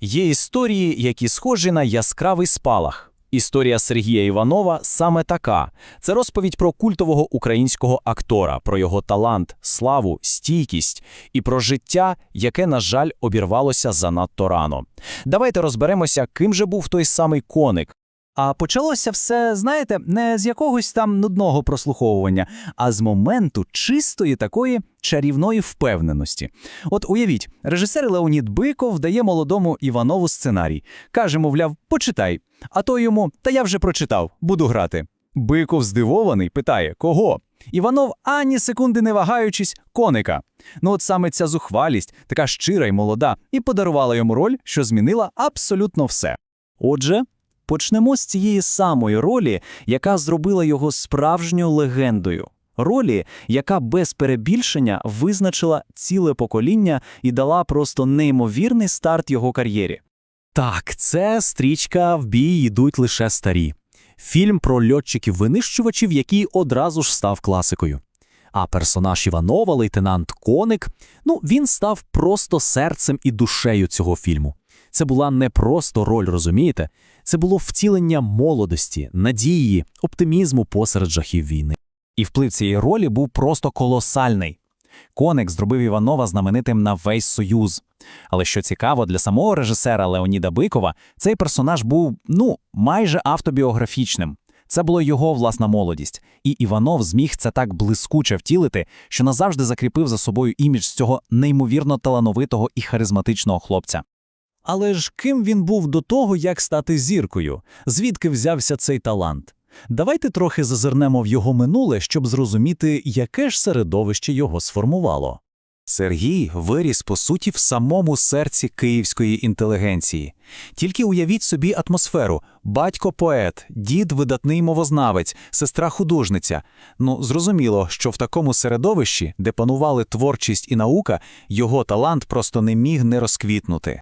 Є історії, які схожі на яскравий спалах. Історія Сергія Іванова саме така. Це розповідь про культового українського актора, про його талант, славу, стійкість і про життя, яке, на жаль, обірвалося занадто рано. Давайте розберемося, ким же був той самий коник. А почалося все, знаєте, не з якогось там нудного прослуховування, а з моменту чистої такої чарівної впевненості. От уявіть, режисер Леонід Биков дає молодому Іванову сценарій. Каже, мовляв, почитай. А то йому, та я вже прочитав, буду грати. Биков здивований, питає, кого? Іванов, ані секунди не вагаючись, коника. Ну от саме ця зухвалість, така щира й молода, і подарувала йому роль, що змінила абсолютно все. Отже, Почнемо з цієї самої ролі, яка зробила його справжньою легендою. Ролі, яка без перебільшення визначила ціле покоління і дала просто неймовірний старт його кар'єрі. Так, це стрічка «В бій йдуть лише старі. Фільм про льотчиків-винищувачів, який одразу ж став класикою. А персонаж Іванова, лейтенант Коник, ну, він став просто серцем і душею цього фільму. Це була не просто роль, розумієте? Це було втілення молодості, надії, оптимізму посеред жахів війни. І вплив цієї ролі був просто колосальний. Коник зробив Іванова знаменитим на весь Союз. Але що цікаво, для самого режисера Леоніда Бикова цей персонаж був, ну, майже автобіографічним. Це була його власна молодість, і Іванов зміг це так блискуче втілити, що назавжди закріпив за собою імідж цього неймовірно талановитого і харизматичного хлопця. Але ж ким він був до того, як стати зіркою? Звідки взявся цей талант? Давайте трохи зазирнемо в його минуле, щоб зрозуміти, яке ж середовище його сформувало. Сергій виріс, по суті, в самому серці київської інтелігенції. Тільки уявіть собі атмосферу: батько поет, дід видатний мовознавець, сестра художниця. Ну, зрозуміло, що в такому середовищі, де панували творчість і наука, його талант просто не міг не розквітнути.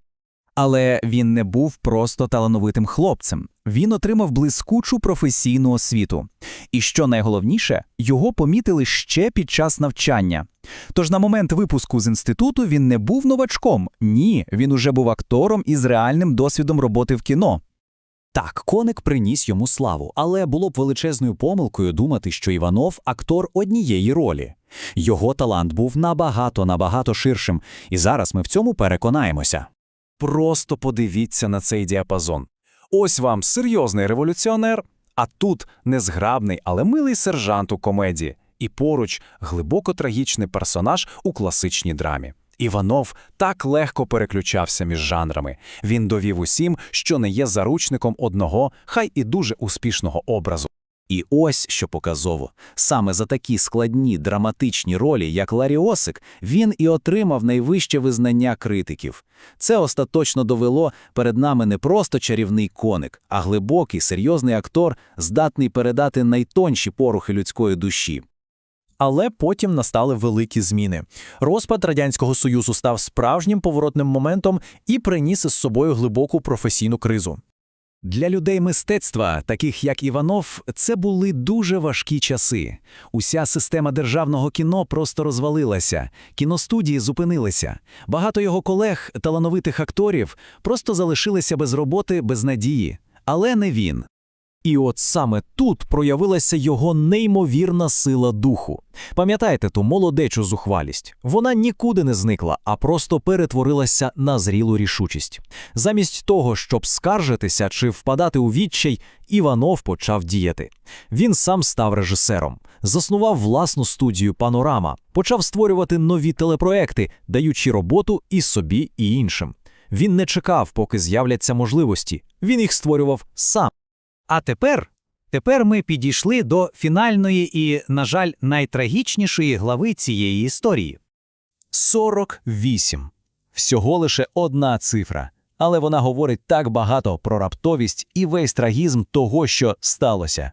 Але він не був просто талановитим хлопцем. Він отримав блискучу професійну освіту. І що найголовніше, його помітили ще під час навчання. Тож на момент випуску з інституту він не був новачком. Ні, він уже був актором із реальним досвідом роботи в кіно. Так, коник приніс йому славу, але було б величезною помилкою думати, що Іванов актор однієї ролі. Його талант був набагато набагато ширшим, і зараз ми в цьому переконаємося. Просто подивіться на цей діапазон. Ось вам серйозний революціонер, а тут незграбний, але милий сержант у комедії, і поруч глибоко трагічний персонаж у класичній драмі. Іванов так легко переключався між жанрами. Він довів усім, що не є заручником одного, хай і дуже успішного образу. І ось що показово. Саме за такі складні драматичні ролі, як Ларіосик, він і отримав найвище визнання критиків. Це остаточно довело перед нами не просто чарівний коник, а глибокий, серйозний актор, здатний передати найтонші порухи людської душі. Але потім настали великі зміни. Розпад Радянського Союзу став справжнім поворотним моментом і приніс із собою глибоку професійну кризу. Для людей мистецтва, таких як Іванов, це були дуже важкі часи. Уся система державного кіно просто розвалилася, кіностудії зупинилися. Багато його колег, талановитих акторів, просто залишилися без роботи, без надії. Але не він. І от саме тут проявилася його неймовірна сила духу. Пам'ятаєте ту молодечу зухвалість? Вона нікуди не зникла, а просто перетворилася на зрілу рішучість. Замість того, щоб скаржитися чи впадати у відчай, Іванов почав діяти. Він сам став режисером, заснував власну студію Панорама, почав створювати нові телепроекти, даючи роботу і собі, і іншим. Він не чекав, поки з'являться можливості. Він їх створював сам. А тепер, тепер ми підійшли до фінальної і, на жаль, найтрагічнішої глави цієї історії. 48. Всього лише одна цифра. Але вона говорить так багато про раптовість і весь трагізм того, що сталося.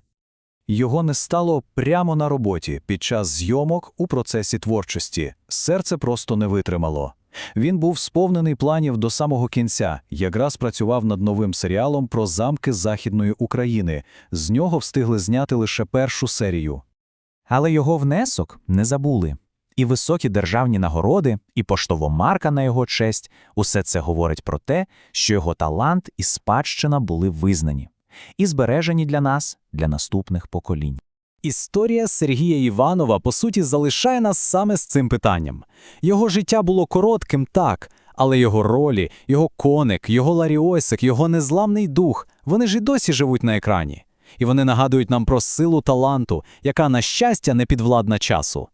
Його не стало прямо на роботі під час зйомок у процесі творчості. Серце просто не витримало. Він був сповнений планів до самого кінця, якраз працював над новим серіалом про замки Західної України. З нього встигли зняти лише першу серію. Але його внесок не забули. І високі державні нагороди, і поштова марка на його честь – усе це говорить про те, що його талант і спадщина були визнані. І збережені для нас, для наступних поколінь. Історія Сергія Іванова, по суті, залишає нас саме з цим питанням. Його життя було коротким, так, але його ролі, його коник, його ларіосик, його незламний дух – вони ж і досі живуть на екрані. І вони нагадують нам про силу таланту, яка, на щастя, не підвладна часу.